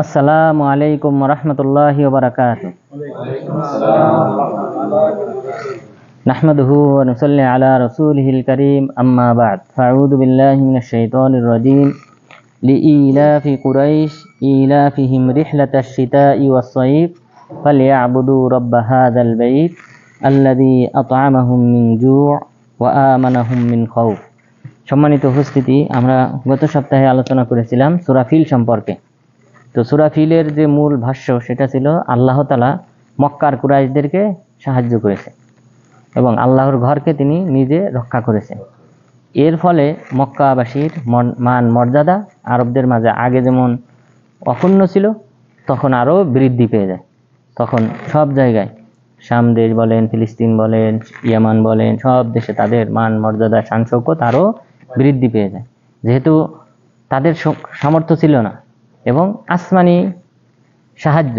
আসসালামু আলাইকুম রহমতুল্লাহি ওবরাকাতুহ نحمده ونصلي على رسوله الكريم أما بعد فأعوذ بالله من الشيطان الرجيم لإيلاف قريش إيلافهم رحلة الشتاء والصيف فليعبدوا رب هذا البيت الذي أطعمهم من جوع وآمنهم من خوف সম্মানিত উপস্থিতি আমরা গত সপ্তাহে আলোচনা করেছিলাম সুরাফিল সম্পর্কে তো সুরাফিলের যে মূল ভাষ্য সেটা ছিল আল্লাহ তালা মক্কার কুরাইশদেরকে সাহায্য করেছে এবং আল্লাহর ঘরকে তিনি নিজে রক্ষা করেছেন। এর ফলে মক্কাবাসীর মন- মর্যাদা আরবদের মাঝে আগে যেমন অক্ষুণ্ণ ছিল, তখন আরও বৃদ্ধি পেয়ে যায়। তখন সব জায়গায় শাম দেশ বলেন, ফিলিস্তিন বলেন, ইয়ামান বলেন, সব দেশে তাদের মান, মর্যাদা শান শৌকত আরও বৃদ্ধি পেয়ে যায়। যেহেতু তাদের সামর্থ্য ছিল না এবং আসমানি সাহায্য,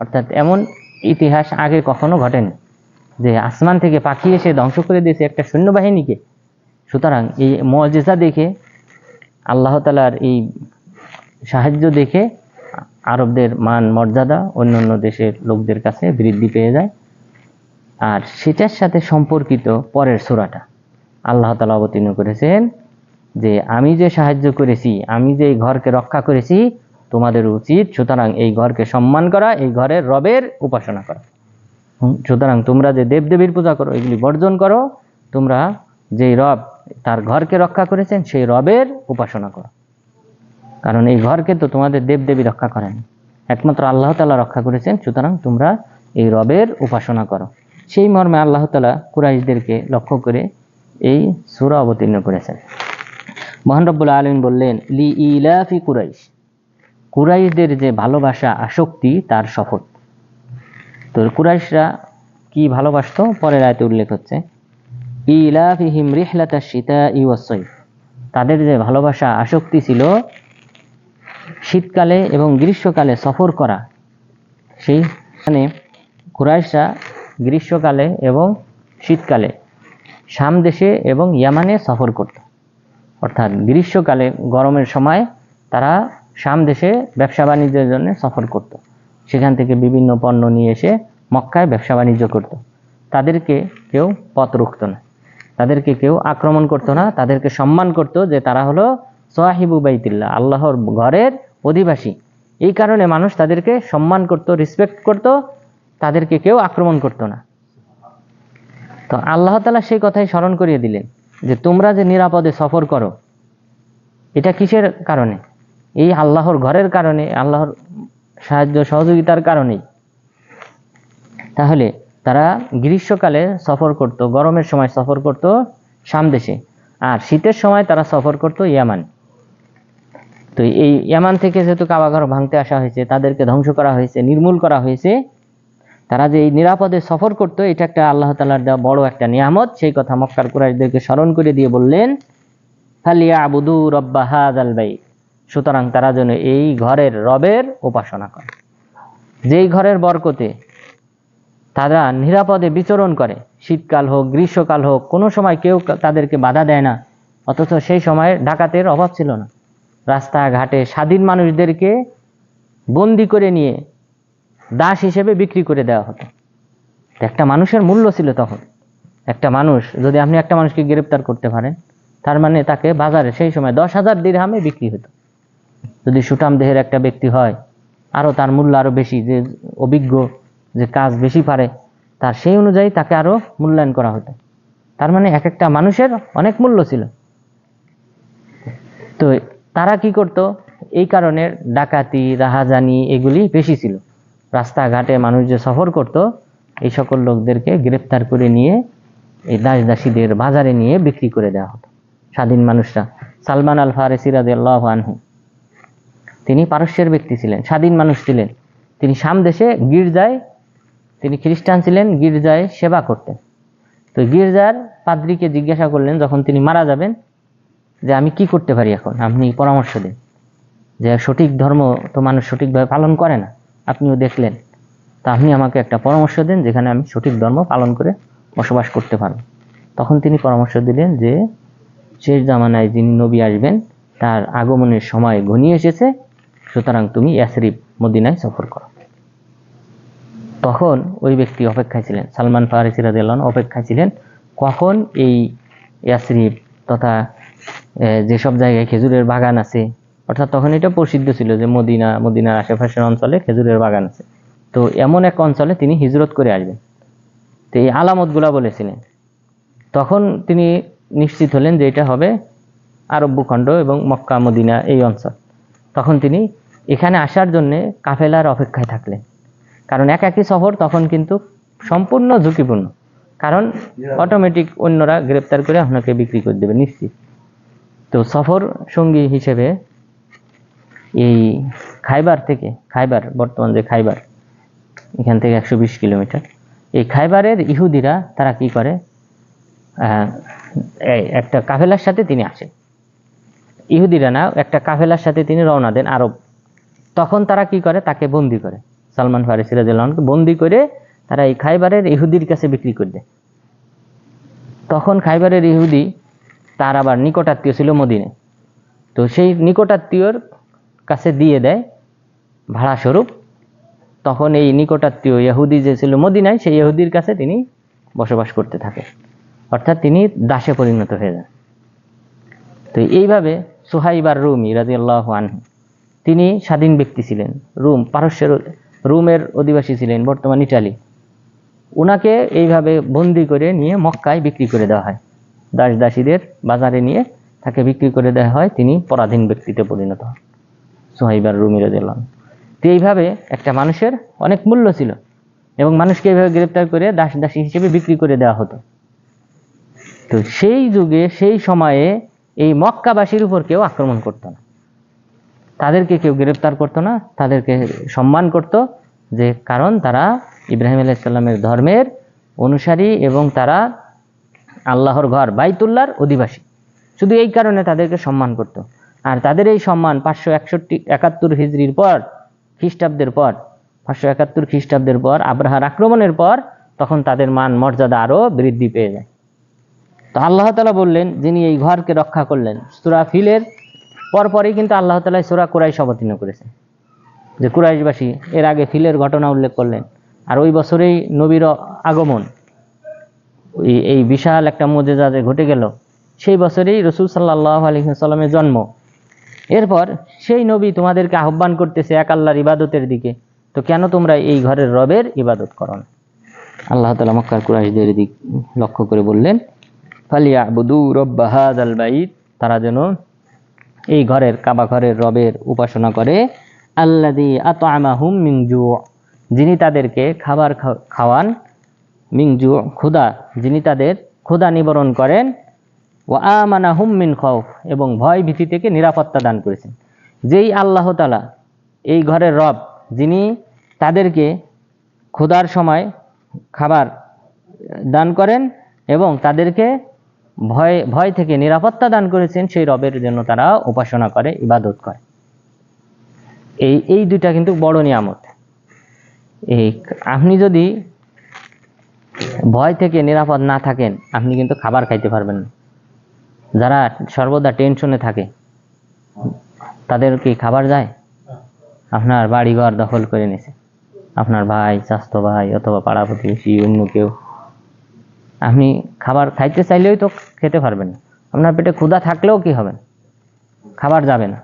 অর্থাৎ এমন ইতিহাস আগে কখনো ঘটেনি যে আসমান থেকে পাখি এসে ধ্বংস করে দিয়েছে একটা সৈন্যবাহিনীকে। সুতরাং এই মজেজা দেখে, আল্লাহ তালার এই সাহায্য দেখে আরবদের মান, মর্যাদা অন্যান্য দেশের লোকদের কাছে বৃদ্ধি পেয়ে যায়। আর সেটার সাথে সম্পর্কিত পরের সুরাটা আল্লাহ তালা অবতীর্ণ করেছেন যে, আমি যে সাহায্য করেছি, আমি যে ঘরকে রক্ষা করেছি তোমাদের উচিত সুতরাং এই ঘরকে সম্মান করা, এই ঘরের রবের উপাসনা করা। সুতরাং তোমরা যে দেবদেবীর পূজা করো, এগুলি বর্জন করো, তোমরা যেই রব তার ঘরকে রক্ষা করেছেন, সেই রবের উপাসনা করো। কারণ এই ঘরকে তো তোমাদের দেবদেবী রক্ষা করেন। একমাত্র আল্লাহ তালা রক্ষা করেছেন, সুতরাং তোমরা এই রবের উপাসনা করো। সেই মর্মে আল্লাহ তালা কুরাইশদেরকে লক্ষ্য করে এই সুরা অবতীর্ণ করেছেন। মহান রব্বুল আলমিন বললেন লি ইলাফি কুরাইশ। কুরাইশদের যে ভালোবাসা আসক্তি, তার শপথ। তো কুরাইশরা কি ভালোবাসতো? পরের আয়তে উল্লেখ হচ্ছে, ইলাফিহিম রিহলাতা তাদের যে ভালোবাসা আসক্তি ছিল, শীতকালে এবং গ্রীষ্মকালে সফর করা। সেইখানে কুরাইশরা গ্রীষ্মকালে এবং শীতকালে শাম দেশে এবং ইয়ামানে সফর করত। অর্থাৎ গ্রীষ্মকালে গরমের সময় তারা শাম দেশে ব্যবসা বাণিজ্যের জন্য সফর করত। সেখান থেকে বিভিন্ন পণ্য নিয়ে এসে মক্কায় ব্যবসা বাণিজ্য করত। তাদেরকে কেউ পথ রুখত না। তাদেরকে কেউ আক্রমণ করতো না। তাদেরকে সম্মান করত যে তারা হলো সোয়াহিবু বাইতিল্লাহ, আল্লাহর ঘরের অধিবাসী। এই কারণে মানুষ তাদেরকে সম্মান করত রেসপেক্ট করত। তাদেরকে কেউ আক্রমণ করতো না। তো আল্লাহ তালা সেই কথাই স্মরণ করিয়ে দিলেন যে তোমরা যে নিরাপদে সফর করো, এটা কিসের কারণে? এই আল্লাহর ঘরের কারণে, আল্লাহর সাহায্য, সহযোগিতার কারণেই। তাহলে তারা গ্রীষ্মকালে সফর করত, গরমের সময় সফর করত শাম দেশে। আর শীতের সময় তারা সফর করত ইয়ামান। তো এই ইয়ামান থেকে যেহেতু কাবাঘর ভাঙতে আসা হয়েছে, তাদেরকে ধ্বংস করা হয়েছে, নির্মূল করা হয়েছে, তারা যে এই নিরাপদে সফর করতো, এটা একটা আল্লাহ তালার দেওয়া বড় একটা নিয়ামত। সেই কথা মক্কার কুরাইশদেরকে স্মরণ করে দিয়ে বললেন ফালিয়া আবুদু রব্বা হাজাল বাই সুতরাং তারা যেন এই ঘরের রবের উপাসনা করে। যেই ঘরের বরকতে তারা নিরাপদে বিচরণ করে, শীতকাল হোক, গ্রীষ্মকাল হোক, কোনো সময় কেউ তাদেরকে বাধা দেয় না, অথচ সেই সময় ডাকাতের অভাব ছিল না। রাস্তাঘাটে স্বাধীন মানুষদেরকে বন্দি করে নিয়ে দাস হিসেবে বিক্রি করে দেওয়া হতো। একটা মানুষের মূল্য ছিল তখন। একটা মানুষ, যদি আপনি একটা মানুষকে গ্রেপ্তার করতে পারেন, তার মানে তাকে বাজারে সেই সময় দশ হাজার দিরহামে বিক্রি হতো। যদি সুটাম দেহের একটা ব্যক্তি হয়, আরও তার মূল্য আরও বেশি, যে অভিজ্ঞ, যে কাজ বেশি পারে, তার সেই অনুযায়ী তাকে আরও মূল্যায়ন করা হতো। তার মানে এক একটা মানুষের অনেক মূল্য ছিল। তো তারা কি করত? এই কারণে ডাকাতি, রাহাজানি এগুলি বেশি ছিল। রাস্তাঘাটে মানুষ যে সফর করত, এই সকল লোকদেরকে গ্রেপ্তার করে নিয়ে এই দাস দাসীদের বাজারে নিয়ে বিক্রি করে দেওয়া হতো। স্বাধীন মানুষরা। সালমান আল ফারেসি রাদিয়াল্লাহু আনহু। তিনি পারস্যের ব্যক্তি ছিলেন, স্বাধীন মানুষ ছিলেন। তিনি সাম দেশে গির্জায়, তিনি খ্রিস্টান ছিলেন, গির্জায় সেবা করতেন। তো গির্জার পাদ্রীকে জিজ্ঞাসা করলেন, যখন তিনি মারা যাবেন, যে আমি কি করতে পারি এখন? আপনি পরামর্শ দিন। যে সঠিক ধর্ম তো মানুষ সঠিকভাবে পালন করে না। আপনিও দেখলেন। তা আপনি আমাকে একটা পরামর্শ দেন, যেখানে আমি সঠিক ধর্ম পালন করে বসবাস করতে পারব। তখন তিনি পরামর্শ দিলেন যে, শেষ জামানায় যিনি নবী আসবেন, তার আগমনের সময় ঘনিয়ে এসেছে। সুতরাং তুমি ইয়াসরিব মদিনায় সফর করো। তখন ওই ব্যক্তি অপেক্ষায় ছিলেন, সালমান ফারিসি রাদিয়াল্লাহু অপেক্ষায় ছিলেন। কখন এই ইয়াসরিব তথা যেসব জায়গায় খেজুরের বাগান আছে, অর্থাৎ তখন এটা প্রসিদ্ধ ছিল যে মদিনা, মদিনার আশেপাশের অঞ্চলে খেজুরের বাগান আছে। তো এমন এক অঞ্চলে তিনি হিজরত করে আসবেন। তো এই আলামতগুলা বলেছিলেন। তখন তিনি নিশ্চিত হলেন যে এটা হবে আরব ভূখণ্ড এবং মক্কা, মদিনা এই অঞ্চল। তখন তিনি এখানে আসার জন্য কাফেলার অপেক্ষায় থাকলেন। কারণ এক একই সফর তখন কিন্তু সম্পূর্ণ ঝুঁকিপূর্ণ। কারণ অটোমেটিক অন্যরা গ্রেপ্তার করে আপনাকে বিক্রি করে দেবে, নিশ্চিত। তো সফর সঙ্গী হিসেবে এই খাইবার থেকে, খাইবার, বর্তমান যে খাইবার, এখান থেকে একশো বিশ কিলোমিটার, এই খাইবারের ইহুদিরা তারা কি করে? একটা কাফেলার সাথে তিনি আসেন। ইহুদিরা না, একটা কাফেলার সাথে তিনি রওনা দেন আরব। তখন তারা কি করে? তাকে বন্দি করে। সালমান ফারিস রাজকে বন্দি করে তারা এই খাইবারের ইহুদির কাছে বিক্রি করে দেয় তখন খাইবারের ইহুদি তার আবার নিকটাত্মীয় ছিল মদিনে তো সেই নিকটাত্মীয়র কাছে দিয়ে দেয় ভাড়া স্বরূপ। তখন এই নিকটাত্মীয় ইহুদি যে ছিল মদিনায়, সেই ইহুদির কাছে তিনি বসবাস করতে থাকে। অর্থাৎ তিনি দাসে পরিণত হয়ে যান। তো এইভাবে সোহাইবার রুমি রাজি আল্লাহ আনহু। তিনি স্বাধীন ব্যক্তি ছিলেন, রুম, পারস্যের রুমের অধিবাসী ছিলেন, বর্তমান ইটালি। ওনাকে এইভাবে বন্দি করে নিয়ে মক্কায় বিক্রি করে দেওয়া হয়। দাস দাসীদের বাজারে নিয়ে তাকে বিক্রি করে দেওয়া হয়, তিনি পরাধীন ব্যক্তিতে পরিণত হন, সোহাইবার রুমি রাজিয়াল্লাহ আনহু। তো এইভাবে একটা মানুষের অনেক মূল্য ছিল এবং মানুষকে এইভাবে গ্রেপ্তার করে দাস দাসী হিসেবে বিক্রি করে দেওয়া হতো। তো সেই যুগে, সেই সময়ে এই মক্কাবাসীর উপর কেউ আক্রমণ করতো না। তাদেরকে কেউ গ্রেপ্তার করতো না, তাদেরকে সম্মান করত যে কারণ তারা ইব্রাহিম আলাইসাল্লামের ধর্মের অনুসারী এবং তারা আল্লাহর ঘর, বাইতুল্লাহর অধিবাসী। শুধু এই কারণে তাদেরকে সম্মান করত। আর তাদের এই সম্মান পাঁচশো একষট্টি, একাত্তর হিজড়ির পর, খ্রিস্টাব্দের পর, পাঁচশো একাত্তর খ্রিস্টাব্দের পর, আব্রাহার আক্রমণের পর, তখন তাদের মান মর্যাদা আরও বৃদ্ধি পেয়ে যায়। তো আল্লাহ তালা বললেন, যিনি এই ঘরকে রক্ষা করলেন। সুরা ফিলের পরপরই কিন্তু আল্লাহ তালা সুরা কুরাইশ অবতীর্ণ করেছেন। যে কুরাইশবাসী এর আগে ফিলের ঘটনা উল্লেখ করলেন। আর ওই বছরেই নবীর আগমন। এই- এই বিশাল একটা মজেজা যে ঘটে গেল, সেই বছরেই রসুল সাল্লাহ আলহিহাল্লামের জন্ম। এরপর সেই নবী তোমাদেরকে আহ্বান করতেছে এক আল্লাহর ইবাদতের দিকে, তো কেন তোমরা এই ঘরের রবের ইবাদত করো না? আল্লাহ তালা মক্কার কুরাইশদের দিক লক্ষ্য করে বললেন ফালিয়া আবুদু রব্বা হাদাল বাইত। তারা যেন এই ঘরের, কাবা ঘরের রবের উপাসনা করে। আল্লাদি আতআমাহুম মিন জু যিনি তাদেরকে খাবার খাওয়ান মিংজু ক্ষুদা যিনি তাদের ক্ষুদা নিবরণ করেন ও আমানাহুম মিন খৌফ এবং ভয় ভীতি থেকে নিরাপত্তা দান করেছেন। যেই আল্লাহ তালা এই ঘরের রব, যিনি তাদেরকে ক্ষুধার সময় খাবার দান করেন এবং তাদেরকে ভয় ভয় থেকে নিরাপত্তা দান করেছেন, সেই রবের জন্য তারা উপাসনা করে, ইবাদত করে। এই এই দুইটা কিন্তু বড় নিয়ামত। এই আপনি যদি ভয় থেকে নিরাপদ না থাকেন, আপনি কিন্তু খাবার খাইতে পারবেন না। যারা সর্বদা টেনশনে থাকে, তাদের কি খাবার যায়? আপনার বাড়িঘর দখল করে নিছে। আপনার ভাই, স্বাস্থ্য ভাই, অথবা পাড়া প্রতিবেশী, অন্য কেউ। আপনি খাবার খাইতে চাইলেও তো খেতে পারবেন। আপনার পেটে ক্ষুধা থাকলেও কি হবে? খাবার যাবে না।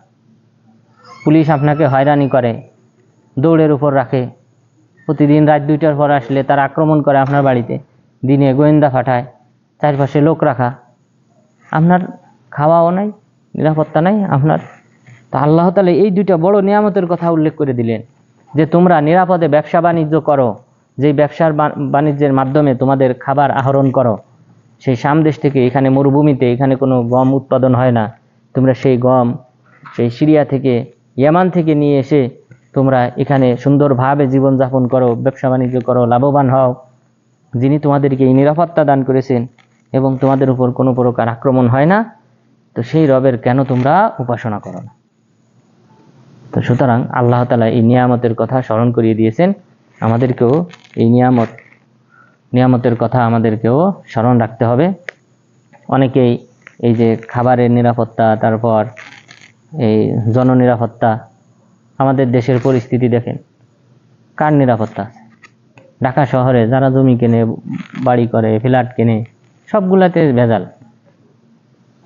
পুলিশ আপনাকে হয়রানি করে, দৌড়ের উপর রাখে। প্রতিদিন রাত দুইটার পর আসলে তার আক্রমণ করে আপনার বাড়িতে। দিনে গোয়েন্দা পাঠায়, চারপাশে লোক রাখা। আপনার খাওয়াও নাই, নিরাপত্তা নাই আপনার। তো আল্লাহ তালে এই দুইটা বড় নিয়ামতের কথা উল্লেখ করে দিলেন যে তোমরা নিরাপদে ব্যবসা বাণিজ্য করো। যেই ব্যবসার বাণিজ্যের মাধ্যমে তোমাদের খাবার আহরণ করো, সেই সামদেশ থেকে এখানে মরুভূমিতে এখানে কোনো গম উৎপাদন হয় না। তোমরা সেই গম, সেই সিরিয়া থেকে, ইয়ামান থেকে নিয়ে এসে তোমরা এখানে সুন্দরভাবে জীবনযাপন করো, ব্যবসা বাণিজ্য করো, লাভবান হও। যিনি তোমাদেরকে নিরাপত্তা দান করেছেন এবং তোমাদের উপর কোনো প্রকার আক্রমণ হয় না, তো সেই রবের কেন তোমরা উপাসনা করো না? তো সুতরাং আল্লাহ তালা এই নিয়ামতের কথা স্মরণ করিয়ে দিয়েছেন। আমাদেরকেও এই নিয়ামত, নিয়ামতের কথা আমাদেরকেও স্মরণ রাখতে হবে। অনেকেই এই যে খাবারের নিরাপত্তা, তারপর এই জননিরাপত্তা, আমাদের দেশের পরিস্থিতি দেখেন। কার নিরাপত্তা ঢাকা শহরে যারা জমি কেনে, বাড়ি করে, ফ্ল্যাট কেনে, সবগুলাতে ভেজাল।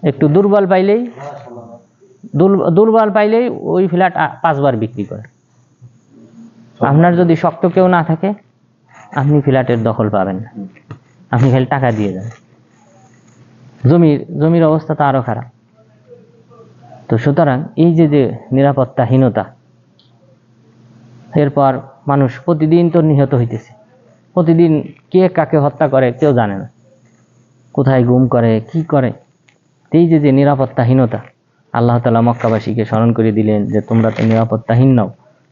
একটু দুর্বল পাইলেই, দুর্ব- দুর্বল পাইলেই ওই ফ্ল্যাট পাঁচবার বিক্রি করে। আপনার যদি শক্ত কেউ না থাকে, আপনি ফ্ল্যাটের দখল পাবেন না। আপনি খালি টাকা দিয়ে যান জমির জমির অবস্থা তো আরও খারাপ। তো সুতরাং এই যে যে নিরাপত্তাহীনতা, এরপর মানুষ প্রতিদিন তো নিহত হইতেছে। প্রতিদিন কে কাকে হত্যা করে কেউ জানে না। কোথায় গুম করে, কি করে? এই যে যে নিরাপত্তাহীনতা, আল্লাহ তালা মক্কাবাসীকে স্মরণ করে দিলেন যে তোমরা তো নিরাপত্তাহীন নাও।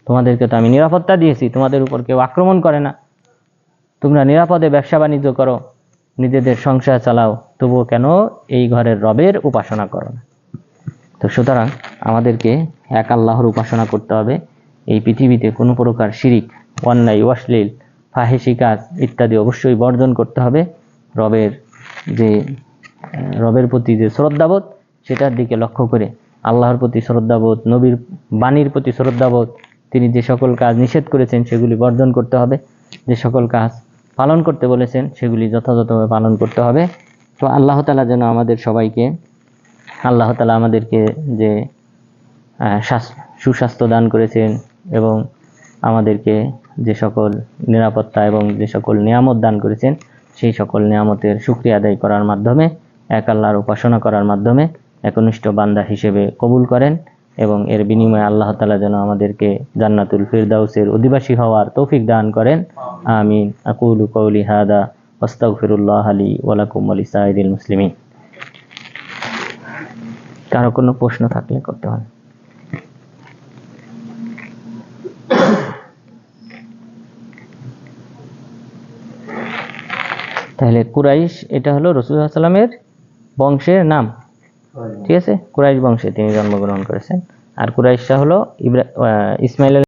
তোমাদেরকে তো আমি নিরাপত্তা দিয়েছি, তোমাদের উপর কেউ আক্রমণ করে না। তোমরা নিরাপদে ব্যবসা বাণিজ্য করো, নিজেদের সংসার চালাও, তবুও কেন এই ঘরের রবের উপাসনা করো না? তো সুতরাং আমাদেরকে এক আল্লাহর উপাসনা করতে হবে। এই পৃথিবীতে কোনো প্রকার শিরিক, অন্যায়, অশ্লীল ফাহেসি কাজ ইত্যাদি অবশ্যই বর্জন করতে হবে। রবের যে, রবের প্রতি যে শ্রদ্ধাবোধ, সেটার দিকে লক্ষ্য করে, আল্লাহর প্রতি শ্রদ্ধাবোধ, নবীর বাণীর প্রতি শ্রদ্ধাবোধ তিনি যে সকল কাজ নিষেধ করেছেন, সেগুলি বর্জন করতে হবে। যে সকল কাজ পালন করতে বলেছেন, সেগুলি যথাযথভাবে পালন করতে হবে। তো আল্লাহ তালা যেন আমাদের সবাইকে, আল্লাহ তালা আমাদেরকে যে সুস্বাস্থ্য দান করেছেন এবং আমাদেরকে যে সকল নিরাপত্তা এবং যে সকল নিয়ামত দান করেছেন, সেই সকল নিয়ামতের সুক্রিয়া আদায় করার মাধ্যমে, এক আল্লাহর উপাসনা করার মাধ্যমে, একনিষ্ঠ বান্দা হিসেবে কবুল করেন। এবং এর বিনিময়ে আল্লাহ তালা যেন আমাদেরকে জান্নাতুল ফিরদাউসের অধিবাসী হওয়ার তৌফিক দান করেন। আমিন। আকুলু কৌলি হাদা ওস্তাগফিরুল্লাহ আলী ওয়ালাকুম আলী সাইদুল মুসলিমিন। কারও কোনো প্রশ্ন থাকলে করতে পারেন তাহলে কুরাইশ, এটা হলো রসুল সাল্লামের বংশের নাম। ঠিক আছে? কুরাইশ বংশে তিনি জন্মগ্রহণ করেছেন। আর কুরাইশা হলো ইব্রা আহ, ইসমাইল